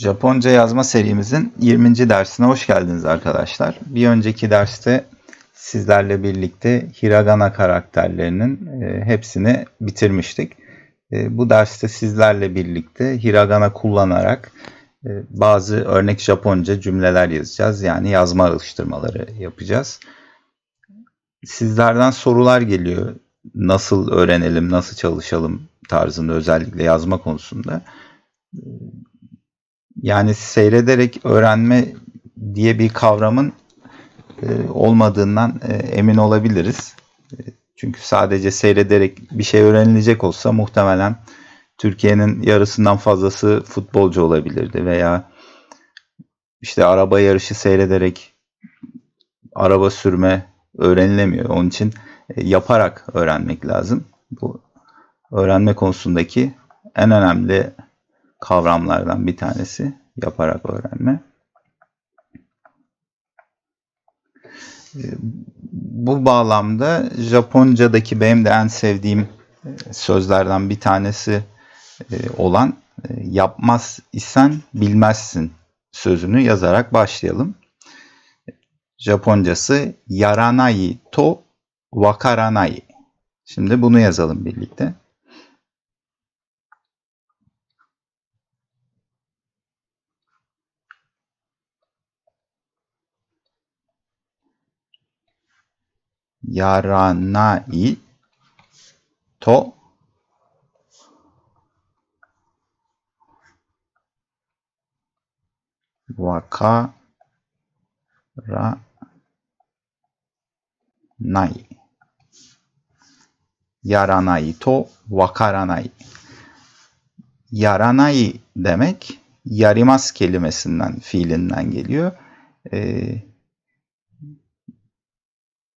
Japonca yazma serimizin 20. dersine hoş geldiniz arkadaşlar. Bir önceki derste sizlerle birlikte hiragana karakterlerinin e, hepsini bitirmiştik. E, bu derste sizlerle birlikte hiragana kullanarak e, bazı örnek Japonca cümleler yazacağız. Yani yazma alıştırmaları yapacağız. Sizlerden sorular geliyor. Nasıl öğrenelim, nasıl çalışalım tarzında özellikle yazma konusunda. Yani seyrederek öğrenme diye bir kavramın e, olmadığından e, emin olabiliriz. E, çünkü sadece seyrederek bir şey öğrenilecek olsa muhtemelen Türkiye'nin yarısından fazlası futbolcu olabilirdi veya işte araba yarışı seyrederek araba sürme öğrenilemiyor. Onun için yaparak öğrenmek lazım. Bu öğrenme konusundaki en önemli kavramlardan bir tanesi yaparak öğrenme. Ee, bu bağlamda Japonca'daki benim de en sevdiğim e, sözlerden bir tanesi e, olan e, yapmaz isen bilmezsin sözünü yazarak başlayalım. Japoncası yaranai to wakaranai. Şimdi bunu yazalım birlikte. Yaranai to wakaranai yaranai to wakaranai yaranai demek yarimaz kelimesinden, fiilinden geliyor. Ee,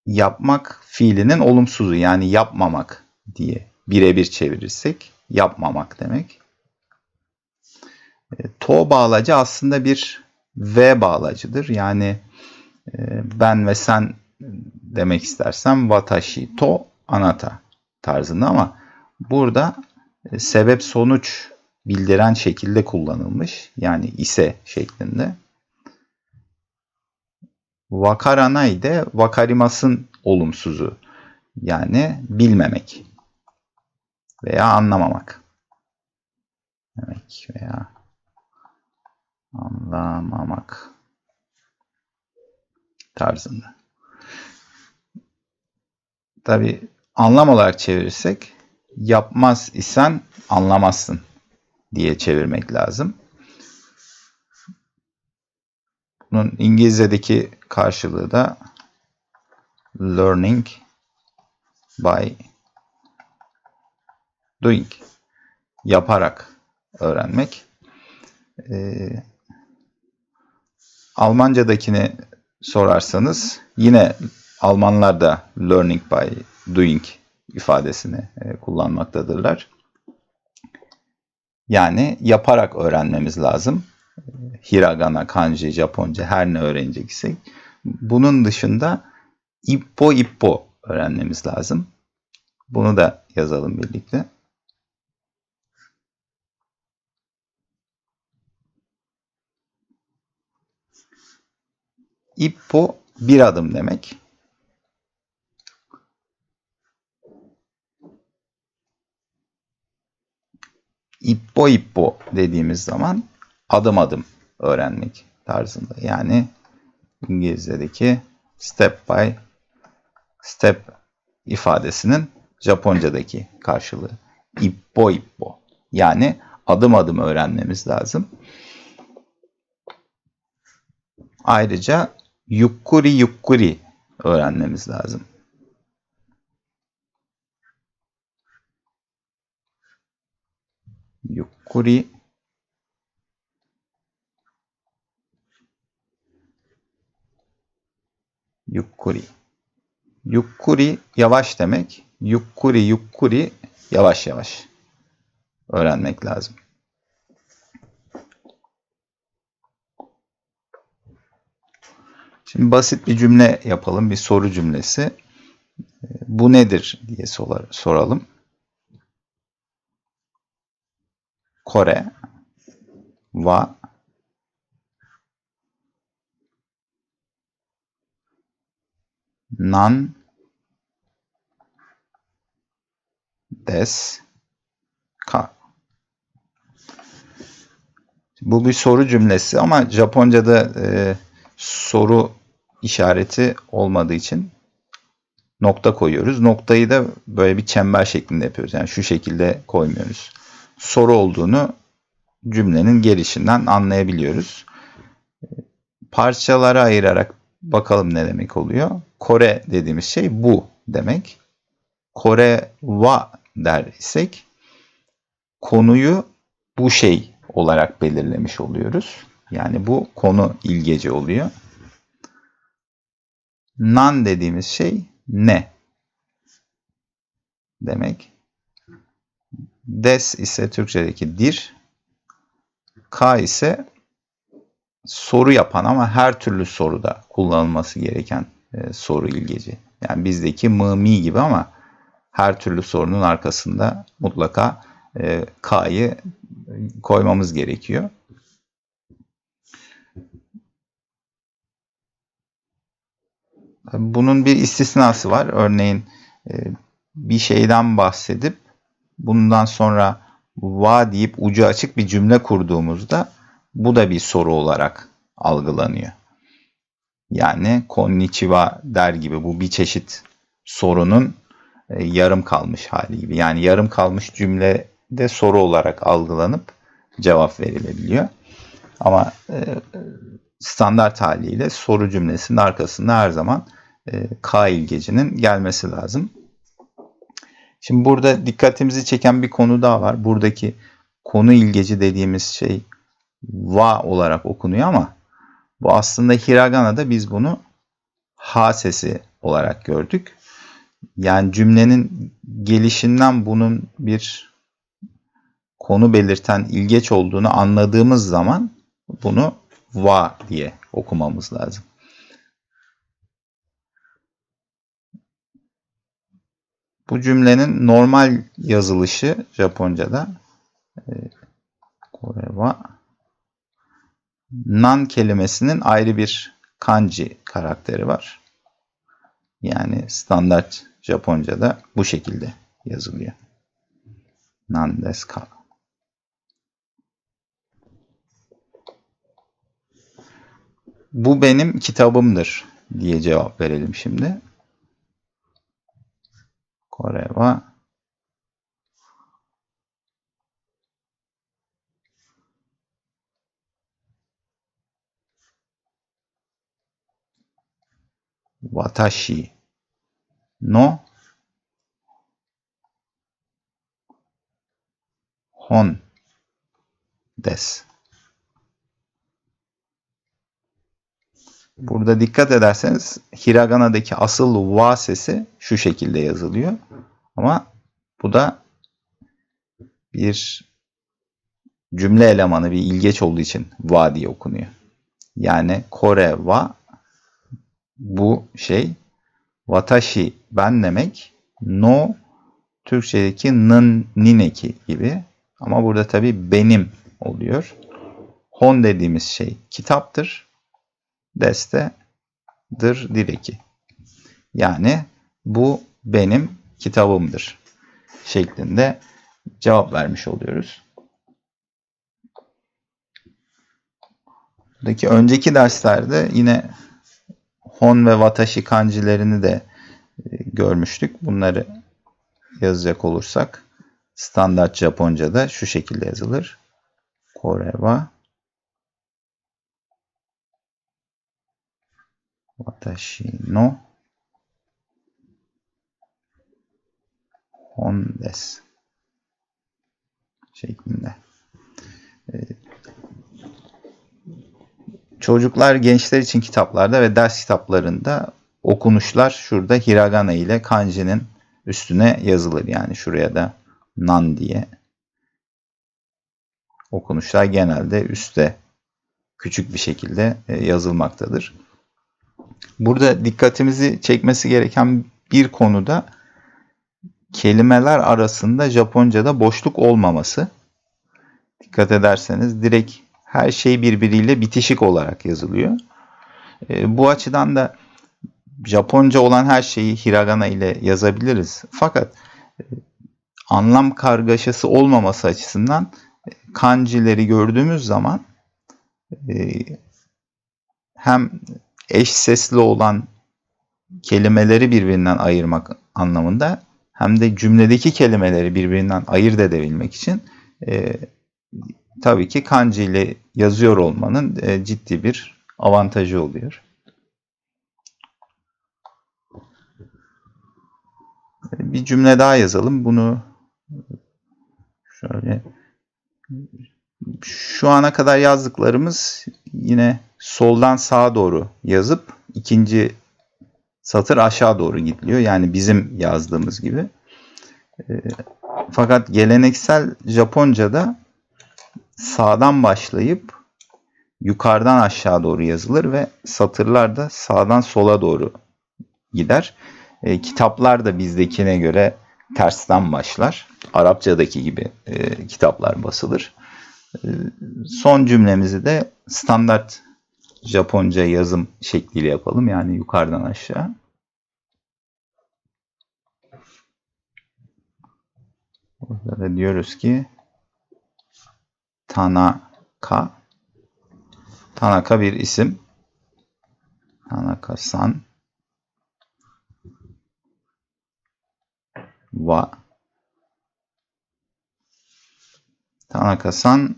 yapmak fiilinin olumsuzu yani yapmamak diye birebir çevirirsek yapmamak demek. E, to bağlacı aslında bir v bağlacıdır. Yani e, ben ve sen demek istersem watashi to anata tarzında ama burada e, sebep sonuç bildiren şekilde kullanılmış. Yani ise şeklinde. Vakaranay de vakarimasın olumsuzu. Yani bilmemek veya anlamamak. Demek veya anlamamak tarzında. Tabi anlam olarak çevirirsek yapmaz isen anlamazsın diye çevirmek lazım. Bunun İngilizce'deki karşılığı da learning by doing. Yaparak öğrenmek. Ee, Almanca'dakini sorarsanız yine Almanlar da learning by doing ifadesini e, kullanmaktadırlar. Yani yaparak öğrenmemiz lazım hiragana, kanji, Japonca her ne öğreneceksek. Bunun dışında ippo ippo öğrenmemiz lazım. Bunu da yazalım birlikte. Ippo bir adım demek. Ippo ippo dediğimiz zaman adım adım öğrenmek tarzında. Yani İngilizce'deki step by step ifadesinin Japonca'daki karşılığı. Ippo ippo. Yani adım adım öğrenmemiz lazım. Ayrıca yukkuri yukkuri öğrenmemiz lazım. Yukkuri Yukkuri. Yukkuri yavaş demek. Yukkuri yukkuri yavaş yavaş öğrenmek lazım. Şimdi basit bir cümle yapalım. Bir soru cümlesi. Bu nedir diye soralım. Kore wa nan des ka. Bu bir soru cümlesi ama Japonca'da e, soru işareti olmadığı için nokta koyuyoruz. Noktayı da böyle bir çember şeklinde yapıyoruz. Yani şu şekilde koymuyoruz. Soru olduğunu cümlenin gelişinden anlayabiliyoruz. Parçalara ayırarak bakalım ne demek oluyor. Kore dediğimiz şey bu demek. Kore wa der isek konuyu bu şey olarak belirlemiş oluyoruz. Yani bu konu ilgeci oluyor. Nan dediğimiz şey ne demek. Des ise Türkçedeki dir. K ise soru yapan ama her türlü soruda kullanılması gereken e, soru ilgeci. Yani bizdeki mı gibi ama her türlü sorunun arkasında mutlaka e, K'yı koymamız gerekiyor. Bunun bir istisnası var. Örneğin e, bir şeyden bahsedip bundan sonra va deyip ucu açık bir cümle kurduğumuzda bu da bir soru olarak algılanıyor. Yani konnichiwa der gibi bu bir çeşit sorunun e, yarım kalmış hali gibi. Yani yarım kalmış cümlede soru olarak algılanıp cevap verilebiliyor. Ama e, standart haliyle soru cümlesinin arkasında her zaman e, K ilgecinin gelmesi lazım. Şimdi burada dikkatimizi çeken bir konu daha var. Buradaki konu ilgeci dediğimiz şey va olarak okunuyor ama bu aslında hiragana'da biz bunu ha sesi olarak gördük. Yani cümlenin gelişinden bunun bir konu belirten ilgeç olduğunu anladığımız zaman bunu va diye okumamız lazım. Bu cümlenin normal yazılışı Japonca'da e, Koreva nan kelimesinin ayrı bir kanji karakteri var. Yani standart Japonca'da bu şekilde yazılıyor. Nan desu ka. Bu benim kitabımdır diye cevap verelim şimdi. Kore watashi no hon desu. Burada dikkat ederseniz hiragana'daki asıl wa sesi şu şekilde yazılıyor. Ama bu da bir cümle elemanı, bir ilgeç olduğu için wa diye okunuyor. Yani Kore wa bu şey watashi ben demek no Türkçedeki nın nineki gibi ama burada tabi benim oluyor. Hon dediğimiz şey kitaptır. Deste dır direki. Yani bu benim kitabımdır şeklinde cevap vermiş oluyoruz. Buradaki önceki derslerde yine hon ve watashi kanjilerini de e, görmüştük. Bunları yazacak olursak standart Japonca'da şu şekilde yazılır. Kore wa watashi no hon desu şeklinde. Çocuklar, gençler için kitaplarda ve ders kitaplarında okunuşlar şurada hiragana ile kanji'nin üstüne yazılır. Yani şuraya da nan diye okunuşlar genelde üstte küçük bir şekilde e, yazılmaktadır. Burada dikkatimizi çekmesi gereken bir konuda kelimeler arasında Japonca'da boşluk olmaması. Dikkat ederseniz direkt her şey birbiriyle bitişik olarak yazılıyor. E, bu açıdan da Japonca olan her şeyi hiragana ile yazabiliriz. Fakat e, anlam kargaşası olmaması açısından e, kanjileri gördüğümüz zaman e, hem eş sesli olan kelimeleri birbirinden ayırmak anlamında hem de cümledeki kelimeleri birbirinden ayırt edebilmek için e, tabii ki kanji ile yazıyor olmanın e, ciddi bir avantajı oluyor. Bir cümle daha yazalım. Bunu şöyle şu ana kadar yazdıklarımız yine soldan sağa doğru yazıp ikinci satır aşağı doğru gidiliyor. Yani bizim yazdığımız gibi. E, fakat geleneksel Japonca'da sağdan başlayıp yukarıdan aşağı doğru yazılır ve satırlar da sağdan sola doğru gider. E, kitaplar da bizdekine göre tersten başlar. Arapçadaki gibi e, kitaplar basılır. E, son cümlemizi de standart Japonca yazım şekliyle yapalım. Yani yukarıdan aşağı. Burada da diyoruz ki Tanaka. Tanaka bir isim. Tanaka-san. Wa. Tanaka-san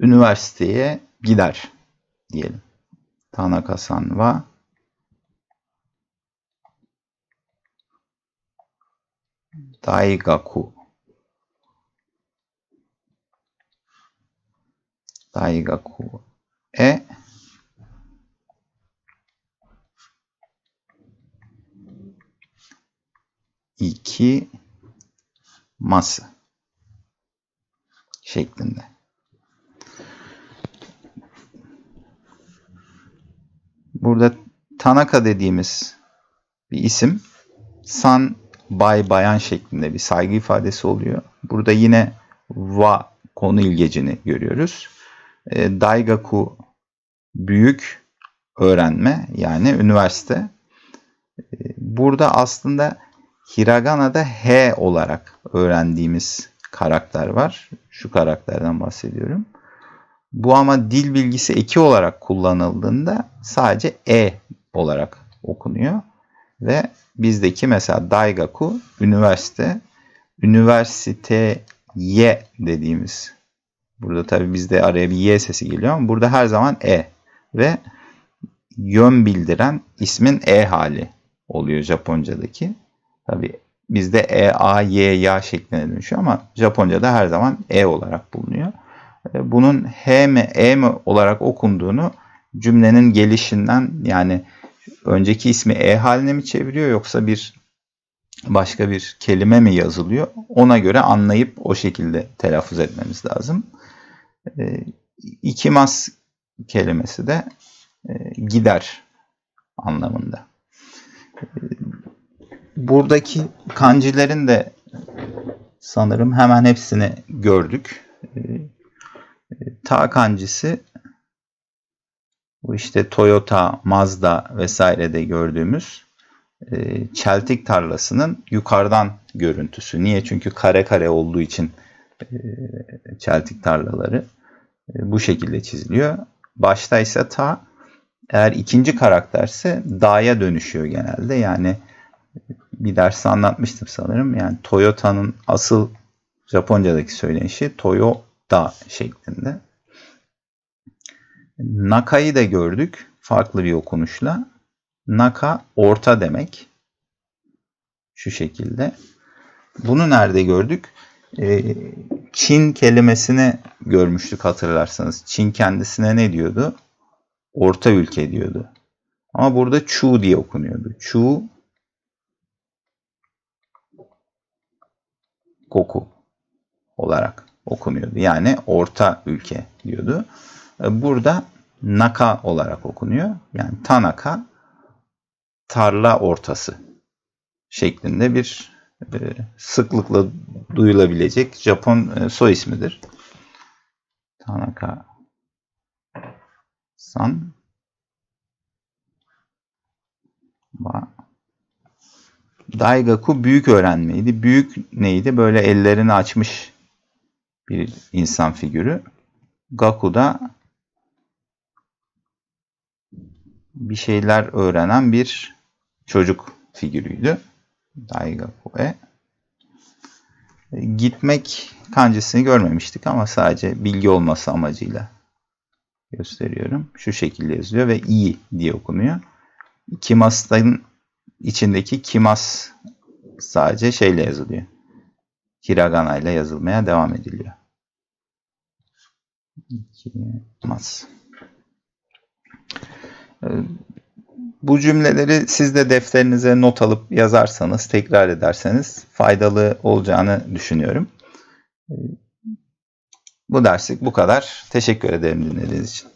üniversiteye gider diyelim. Tanaka-san wa. Daigaku daigaku e iki mas şeklinde. Burada Tanaka dediğimiz bir isim san bay bayan şeklinde bir saygı ifadesi oluyor. Burada yine wa konu ilgecini görüyoruz. E, Daigaku büyük öğrenme yani üniversite. E, burada aslında Hiragana'da H olarak öğrendiğimiz karakter var. Şu karakterden bahsediyorum. Bu ama dil bilgisi eki olarak kullanıldığında sadece E olarak okunuyor. Ve bizdeki mesela Daigaku üniversite, üniversiteye dediğimiz Burada tabi bizde araya bir Y sesi geliyor ama burada her zaman E. Ve yön bildiren ismin E hali oluyor Japonca'daki. Tabi bizde E, A, Y, Y şeklinde dönüşüyor ama Japonca'da her zaman E olarak bulunuyor. E, bunun H mi E mi olarak okunduğunu cümlenin gelişinden yani önceki ismi E haline mi çeviriyor yoksa bir başka bir kelime mi yazılıyor ona göre anlayıp o şekilde telaffuz etmemiz lazım. E, ikimas kelimesi de e, gider anlamında. E, buradaki kancilerin de sanırım hemen hepsini gördük. E, ta kancisi bu işte Toyota, Mazda vesairede gördüğümüz e, çeltik tarlasının yukarıdan görüntüsü. Niye? Çünkü kare kare olduğu için e, çeltik tarlaları e, bu şekilde çiziliyor. Başta ise ta eğer ikinci karakterse da'ya dönüşüyor genelde. Yani bir derste anlatmıştım sanırım. Yani Toyota'nın asıl Japonca'daki söylenişi Toyota şeklinde. Naka'yı da gördük farklı bir okunuşla. Naka orta demek. Şu şekilde. Bunu nerede gördük? Ee, Çin kelimesini görmüştük hatırlarsanız. Çin kendisine ne diyordu? Orta ülke diyordu. Ama burada Chu diye okunuyordu. Chu Goku olarak okunuyordu. Yani orta ülke diyordu. Ee, burada Naka olarak okunuyor. Yani Tanaka tarla ortası şeklinde bir sıklıkla duyulabilecek Japon e, soy ismidir. Tanaka San Ba. Daigaku büyük öğrenmeydi. Büyük neydi? Böyle ellerini açmış bir insan figürü. Gaku da bir şeyler öğrenen bir çocuk figürüydü. Daigaku e. Gitmek kancısını görmemiştik ama sadece bilgi olması amacıyla gösteriyorum. Şu şekilde yazılıyor ve iyi diye okunuyor. Kimas'ın içindeki kimas sadece şeyle yazılıyor. Hiragana ile yazılmaya devam ediliyor. Kimas. Bu cümleleri siz de defterinize not alıp yazarsanız, tekrar ederseniz faydalı olacağını düşünüyorum. Bu derslik bu kadar. Teşekkür ederim dinlediğiniz için.